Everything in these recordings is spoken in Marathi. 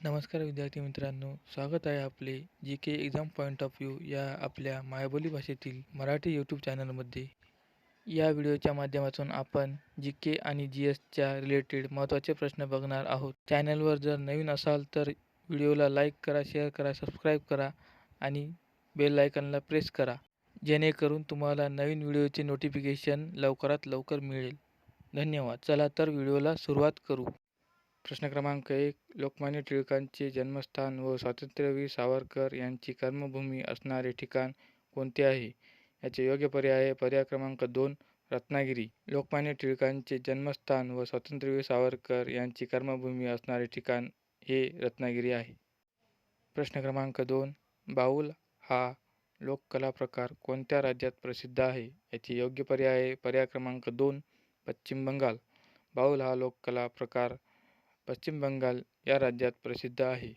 नमस्कार विद्यार्थी मित्रांनो स्वागत आहे आपले G K exam point of view या आपल्या मायबोली भाषेतील मराठी यूट्यूब चॅनलमध्ये या व्हिडिओच्या माध्यमातून आपण जी के आणि जी एसच्या रिलेटेड महत्त्वाचे प्रश्न बघणार आहोत. चॅनलवर जर नवीन असाल तर व्हिडिओला लाईक करा शेअर करा सबस्क्राईब करा आणि बेल आयकनला प्रेस करा. जेणेकरून तुम्हाला नवीन व्हिडिओचे नोटिफिकेशन लवकरात लवकर मिळेल. धन्यवाद. चला तर व्हिडिओला सुरुवात करू. प्रश्न क्रमांक एक लोकमान्य टिळकांचे जन्मस्थान व स्वातंत्र्यवीर सावरकर यांची कर्मभूमी असणारे ठिकाण कोणते आहे? याचे योग्य पर्याय आहे. पर्याय क्रमांक दोन रत्नागिरी. लोकमान्य टिळकांचे जन्मस्थान व स्वातंत्र्यवीर सावरकर यांची कर्मभूमी असणारे ठिकाण हे रत्नागिरी आहे. प्रश्न क्रमांक दोन बाऊल हा लोककला प्रकार कोणत्या राज्यात प्रसिद्ध आहे? याचे योग्य पर्याय आहे. पर्याय क्रमांक दोन पश्चिम बंगाल. बाऊल हा लोककला प्रकार पश्चिम बंगाल या राज्यात प्रसिद्ध आहे.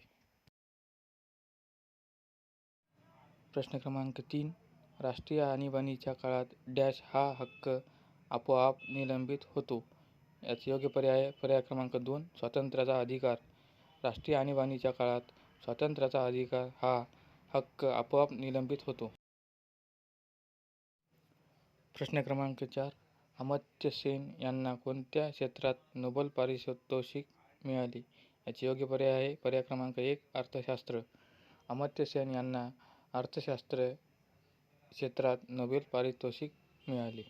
प्रश्न क्रमांक तीन. राष्ट्रीय आणीबाणीच्या काळात डॅश हा हक्क आपोआप निलंबित होतो. याचे योग्य पर्याय पर्याय क्रमांक दोन स्वातंत्र्याचा अधिकार. राष्ट्रीय आणीबाणीच्या काळात स्वातंत्र्याचा अधिकार हा हक्क आपोआप निलंबित होतो. प्रश्न क्रमांक चार. अमर्त्य सेन यांना कोणत्या क्षेत्रात नोबल पारितोषिक मिळाली. याचे योग्य पर्याय आहे. पर्याय क्रमांक एक अर्थशास्त्र. अमर्त्य सेन यांना अर्थशास्त्र क्षेत्रात नोबेल पारितोषिक मिळाले.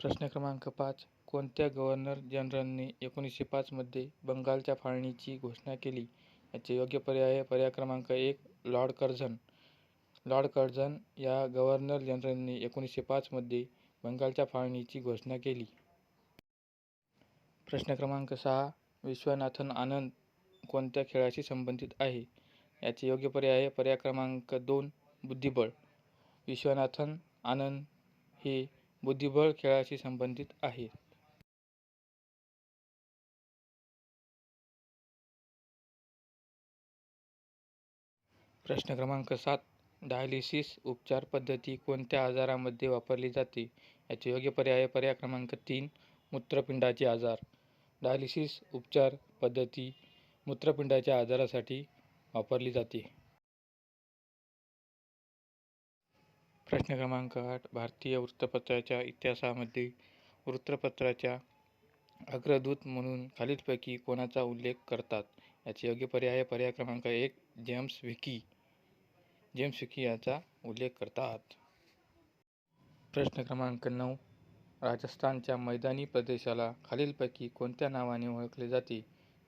प्रश्न क्रमांक पाच. कोणत्या गव्हर्नर जनरलने एकोणीसशे पाचमध्ये बंगालच्या फाळणीची घोषणा केली? याचे योग्य पर्याय आहे. पर्याय क्रमांक एक लॉर्ड कर्झन. लॉर्ड कर्झन या गव्हर्नर जनरलने एकोणीसशे पाचमध्ये बंगालच्या फाळणीची घोषणा केली. प्रश्न क्रमांक सहा विश्वनाथन आनंद कोणत्या खेळाशी संबंधित आहे? याचे योग्य पर्याय आहे. पर्याय क्रमांक दोन बुद्धिबळ. विश्वनाथन आनंद हे बुद्धिबळ खेळाशी संबंधित आहे. प्रश्न क्रमांक सात डायलिसिस उपचार पद्धती कोणत्या आजारामध्ये वापरली जाते? याचे योग्य पर्याय पर्याय क्रमांक तीन मूत्रपिंडाचे आजार. डायलिसिस उपचार पद्धती मूत्रपिंडाच्या आजारासाठी वापरली जाते. प्रश्न क्रमांक आठ भारतीय वृत्तपत्राच्या इतिहासामध्ये वृत्तपत्राच्या अग्रदूत म्हणून खालीलपैकी कोणाचा उल्लेख करतात? याचे योग्य पर्याय पर्याय क्रमांक एक जेम्स विकी. जेम्स विकी याचा उल्लेख करतात. प्रश्न क्रमांक नऊ राजस्थानच्या मैदानी प्रदेशाला खालीलपैकी कोणत्या नावाने ओळखले जाते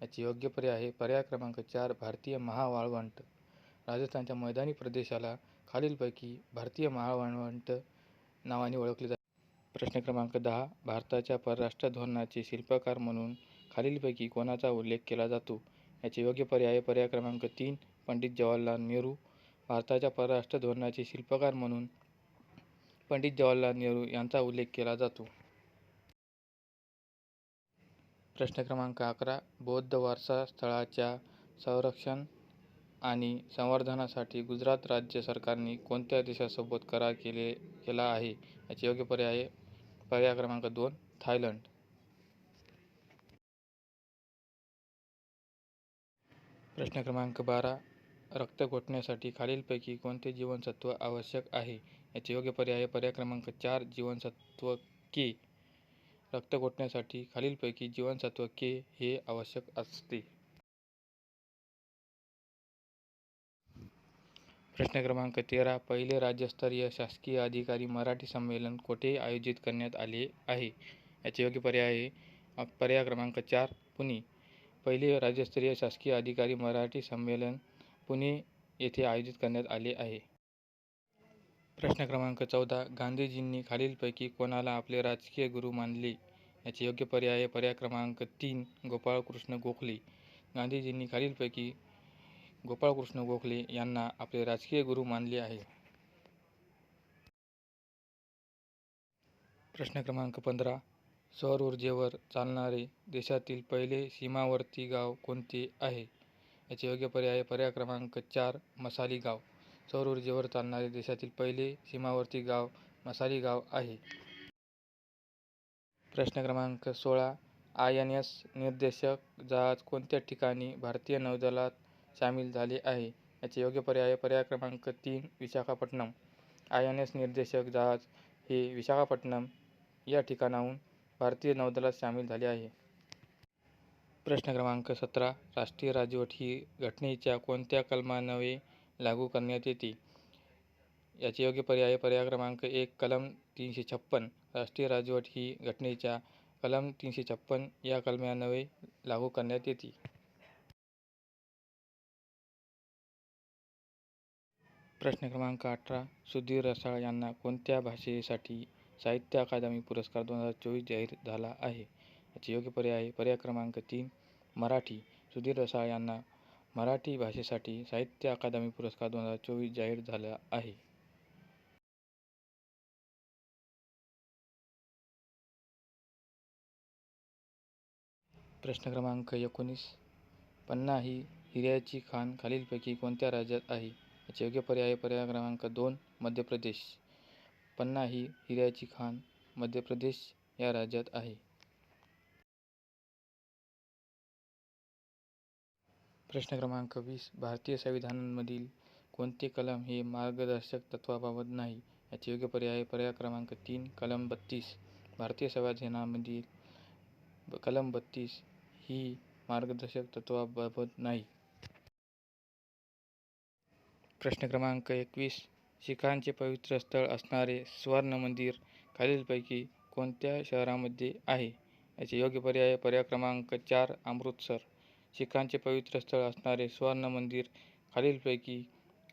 याचे योग्य पर्याय आहे. पर्याय क्रमांक चार भारतीय महावाळवंट. राजस्थानच्या मैदानी प्रदेशाला खालीलपैकी भारतीय महावाळवंट नावाने ओळखले जाते. प्रश्न क्रमांक दहा भारताच्या परराष्ट्र धोरणाचे शिल्पकार म्हणून खालीलपैकी कोणाचा उल्लेख केला जातो? याचे योग्य पर्याय आहे. पर्याय क्रमांक तीन पंडित जवाहरलाल नेहरू भारताच्या परराष्ट्र धोरणाचे शिल्पकार म्हणून पंडित जवाहरलाल नेहरू यांचा उल्लेख केला जातो. प्रश्न क्रमांक अकरा बौद्ध वारसा स्थळाच्या संरक्षण आणि संवर्धनासाठी गुजरात राज्य सरकारने कोणत्या देशासोबत करार केले केला आहे? याचे योग्य पर्याय आहे. पर्याय क्रमांक दोन थायलंड. प्रश्न क्रमांक बारा रक्त घोटण्यासाठी खालीलपैकी कोणते जीवनसत्व आवश्यक आहे? याचे योग्य पर्याय आहे पर्याय क्रमांक चार जीवनसत्व के. रक्त घोटण्यासाठी खालीलपैकी जीवनसत्व के हे आवश्यक असते. प्रश्न क्रमांक तेरा पहिले राज्यस्तरीय शासकीय अधिकारी मराठी संमेलन कोठे आयोजित करण्यात आले आहे? याचे योग्य पर्याय आहे पर्याय क्रमांक चार पुणे. पहिले राज्यस्तरीय शासकीय अधिकारी मराठी संमेलन पुणे येथे आयोजित करण्यात आले आहे. प्रश्न क्रमांक चौदा. गांधीजींनी खालीलपैकी कोणाला आपले राजकीय गुरु मानले? याचे योग्य पर्याय आहे. पर्याय क्रमांक तीन गोपाळकृष्ण गोखले. गांधीजींनी खालीलपैकी गोपाळकृष्ण गोखले यांना आपले राजकीय गुरु मानले आहे. प्रश्न क्रमांक पंधरा. सौर ऊर्जेवर चालणारे देशातील पहिले सीमावर्ती गाव कोणते आहे? याचे योग्य पर्याय पर्याय क्रमांक चार मसाली गाव. सौर ऊर्जेवर चालणारे देशातील पहिले सीमावर्ती गाव मसाली गाव आहे. प्रश्न क्रमांक सोळा. आय एन एस निर्देशक जहाज कोणत्या ठिकाणी भारतीय नौदलात सामील झाले आहे? याचे योग्य पर्याय पर्याय क्रमांक तीन विशाखापट्टणम. आय एन एस निर्देशक जहाज हे विशाखापट्टणम या ठिकाणाहून भारतीय नौदलात सामील झाले आहे. प्रश्न क्रमांक सतरा. राष्ट्रीय राजवट ही घटनेच्या कोणत्या कलमानवे लागू करण्यात येते. याचे योग्य पर्याय पर्याय क्रमांक एक कलम तीनशे छप्पन राष्ट्रीय राजवट ही घटनेच्या कलम तीनशे छप्पन या कलमान्वये लागू करण्यात येते. प्रश्न क्रमांक अठरा सुधीर रसाळ यांना कोणत्या भाषेसाठी साहित्य अकादमी पुरस्कार दोन हजार चोवीस जाहीर झाला आहे? याचे योग्य पर्याय पर्याय क्रमांक तीन मराठी. सुधीर रसाळ यांना मराठी भाषेसाठी साहित्य अकादमी पुरस्कार दोन हजार चोवीस जाहीर झाला आहे. प्रश्न क्रमांक एकोणीस. पन्ना ही हिऱ्याची खाण खालीलपैकी कोणत्या राज्यात आहे? याचे योग्य पर्याय पर्याय क्रमांक दोन मध्य प्रदेश. पन्ना ही हिऱ्याची खाण मध्य प्रदेश या राज्यात आहे. प्रश्न क्रमांक वीस. भारतीय संविधानांमधील कोणते कलम हे मार्गदर्शक तत्त्वाबाबत नाही? याचे योग्य पर्याय पर्याय क्रमांक तीन कलम बत्तीस. भारतीय संविधानामधील कलम बत्तीस ही मार्गदर्शक तत्त्वाबाबत नाही. प्रश्न क्रमांक एकवीस. शिखांचे पवित्र स्थळ असणारे सुवर्ण मंदिर खालीलपैकी कोणत्या शहरामध्ये आहे? याचे योग्य पर्याय पर्याय क्रमांक चार अमृतसर. शिखांचे पवित्र स्थळ असणारे सुवर्ण मंदिर खालीलपैकी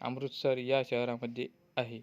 अमृतसर या शहरामध्ये आहे.